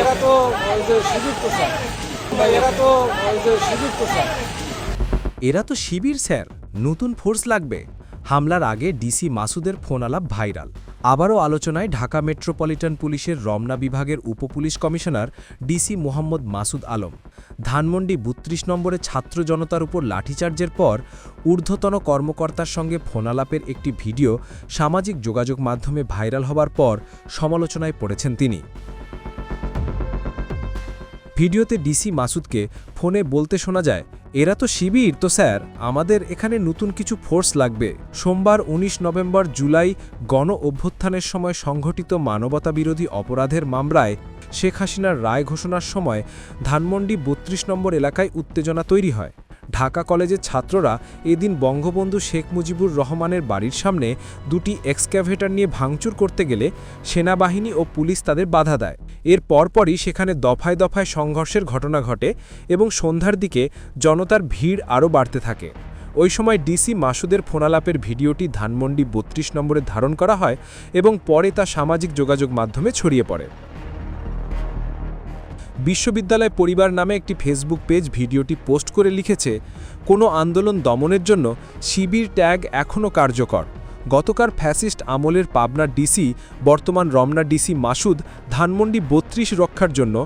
এরা তো প্রসাদ ভাই এরা তো শিবির স্যার। নতুন ফোর্স লাগবে। হামলার আগে ডিসি মাসুদের ফোন আলাপ ভাইরাল। আবারও আলোচনায় ঢাকা মেট্রোপলিটন পুলিশের রমনা বিভাগের উপপুলিশ কমিশনার ডিসি মোহাম্মদ মাসুদ আলম। ধানমন্ডি বত্রিশ নম্বরে ছাত্র জনতার উপর লাঠিচার্জের পর ঊর্ধ্বতন কর্মকর্তার সঙ্গে ফোনালাপের একটি ভিডিও সামাজিক যোগাযোগ মাধ্যমে ভাইরাল হবার পর সমালোচনায় পড়েছেন তিনি। ভিডিওতে ডিসি মাসুদকে ফোনে বলতে শোনা যায়, এরা তো শিবির, তো স্যার, আমাদের এখানে নতুন কিছু ফোর্স লাগবে। সোমবার ১৯ নভেম্বর জুলাই গণ অভ্যুত্থানের সময় সংঘটিত মানবতাবিরোধী অপরাধের মামলায় শেখ হাসিনার রায় ঘোষণার সময় ধানমন্ডি বত্রিশ নম্বর এলাকায় উত্তেজনা তৈরি হয়। ঢাকা কলেজের ছাত্ররা এদিন বঙ্গবন্ধু শেখ মুজিবুর রহমানের বাড়ির সামনে দুটি এক্সক্যাভেটর নিয়ে ভাঙচুর করতে গেলে সেনাবাহিনী ও পুলিশ তাদের বাধা দেয়। এর পরপরই সেখানে দফায় দফায় সংঘর্ষের ঘটনা ঘটে এবং সন্ধ্যার দিকে জনতার ভিড় আরও বাড়তে থাকে। ওই সময় ডিসি মাসুদের ফোনালাপের ভিডিওটি ধানমন্ডি বত্রিশ নম্বরে ধারণ করা হয় এবং পরে তা সামাজিক যোগাযোগ মাধ্যমে ছড়িয়ে পড়ে। বিশ্ববিদ্যালয় পরিবার নামে একটি ফেসবুক পেজ ভিডিওটি পোস্ট করে লিখেছে, কোনো আন্দোলন দমনের জন্য শিবির ট্যাগ এখনও কার্যকর। গতকাল ফ্যাসিস্ট আমলের পাবনা ডিসি, বর্তমান রমনা ডিসি মাসুদ ধানমন্ডি বত্রিশ রক্ষার জন্য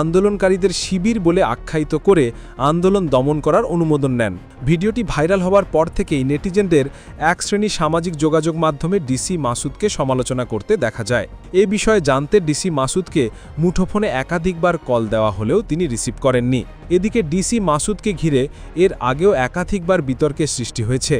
আন্দোলনকারীদের শিবির বলে আখ্যায়িত করে আন্দোলন দমন করার অনুমোদন নেন। ভিডিওটি ভাইরাল হওয়ার পর থেকেই নেটিজেনদের এক শ্রেণি সামাজিক যোগাযোগ মাধ্যমে ডিসি মাসুদকে সমালোচনা করতে দেখা যায়। এ বিষয়ে জানতে ডিসি মাসুদকে মুঠোফোনে একাধিকবার কল দেওয়া হলেও তিনি রিসিভ করেননি। এদিকে ডিসি মাসুদকে ঘিরে এর আগেও একাধিকবার বিতর্কের সৃষ্টি হয়েছে।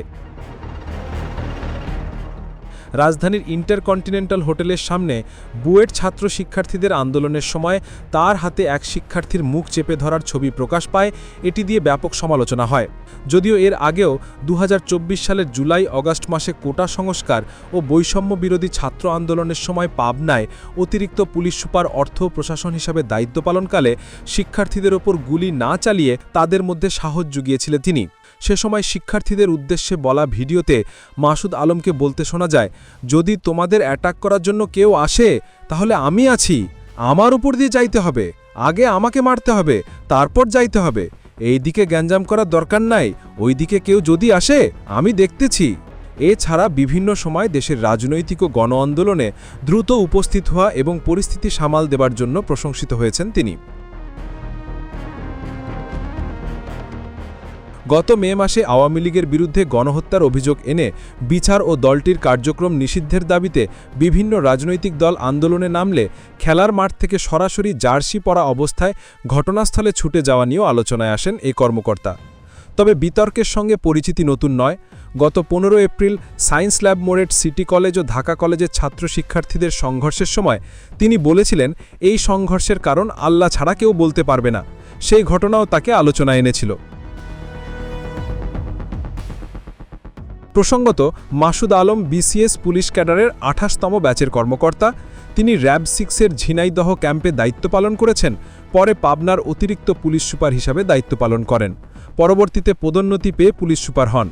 রাজধানীর ইন্টারকন্টিনেন্টাল হোটেলের সামনে বুয়েট ছাত্র শিক্ষার্থীদের আন্দোলনের সময় তার হাতে এক শিক্ষার্থীর মুখ চেপে ধরার ছবি প্রকাশ পায়, এটি দিয়ে ব্যাপক সমালোচনা হয়। যদিও এর আগেও দু হাজার চব্বিশ সালের জুলাই অগাস্ট মাসে কোটা সংস্কার ও বৈষম্য বিরোধী ছাত্র আন্দোলনের সময় পাবনায় অতিরিক্ত পুলিশ সুপার অর্থ প্রশাসন হিসাবে দায়িত্ব পালনকালে শিক্ষার্থীদের ওপর গুলি না চালিয়ে তাদের মধ্যে সাহস জুগিয়েছিলেন তিনি। সে সময় শিক্ষার্থীদের উদ্দেশ্যে বলা ভিডিওতে মাসুদ আলমকে বলতে শোনা যায় যদি তোমাদের অ্যাটাক করার জন্য কেউ আসে, তাহলে আমি আছি। আমার উপর দিয়ে যাইতে হবে। আগে আমাকে মারতে হবে, তারপর যাইতে হবে। এই দিকে গ্যাঞ্জাম করার দরকার নাই। ওই দিকে কেউ যদি আসে, আমি দেখতেছি। এছাড়া বিভিন্ন সময় দেশের রাজনৈতিক ও গণ আন্দোলনে দ্রুত উপস্থিত হওয়া এবং পরিস্থিতি সামাল দেবার জন্য প্রশংসিত হয়েছেন তিনি। গত মে মাসে আওয়ামী লীগের বিরুদ্ধে গণহত্যার অভিযোগ এনে বিচার ও দলটির কার্যক্রম নিষিদ্ধের দাবিতে বিভিন্ন রাজনৈতিক দল আন্দোলনে নামলে খেলার মাঠ থেকে সরাসরি জার্সি পরা অবস্থায় ঘটনাস্থলে ছুটে যাওয়া নিয়েও আলোচনায় আসেন এই কর্মকর্তা। তবে বিতর্কের সঙ্গে পরিচিতি নতুন নয়। গত পনেরো এপ্রিল সায়েন্স ল্যাব মোড়েট সিটি কলেজ ও ঢাকা কলেজের ছাত্র শিক্ষার্থীদের সংঘর্ষের সময় তিনি বলেছিলেন, এই সংঘর্ষের কারণ আল্লাহ ছাড়া কেউ বলতে পারবে না। সেই ঘটনাও তাকে আলোচনায় এনেছিল। প্রসঙ্গত, মাসুদ আলম বিসিএস পুলিশ ক্যাডারের আঠাশতম ব্যাচের কর্মকর্তা। তিনি র্যাব সিক্সের ঝিনাইদহ ক্যাম্পে দায়িত্ব পালন করেছেন, পরে পাবনার অতিরিক্ত পুলিশ সুপার হিসাবে দায়িত্ব পালন করেন। পরবর্তীতে পদোন্নতি পেয়ে পুলিশ সুপার হন।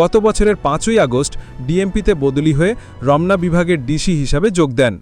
গত বছরের পাঁচই আগস্ট, ডিএমপিতে বদলি হয়ে রমনা বিভাগের ডিসি হিসাবে যোগ দেন।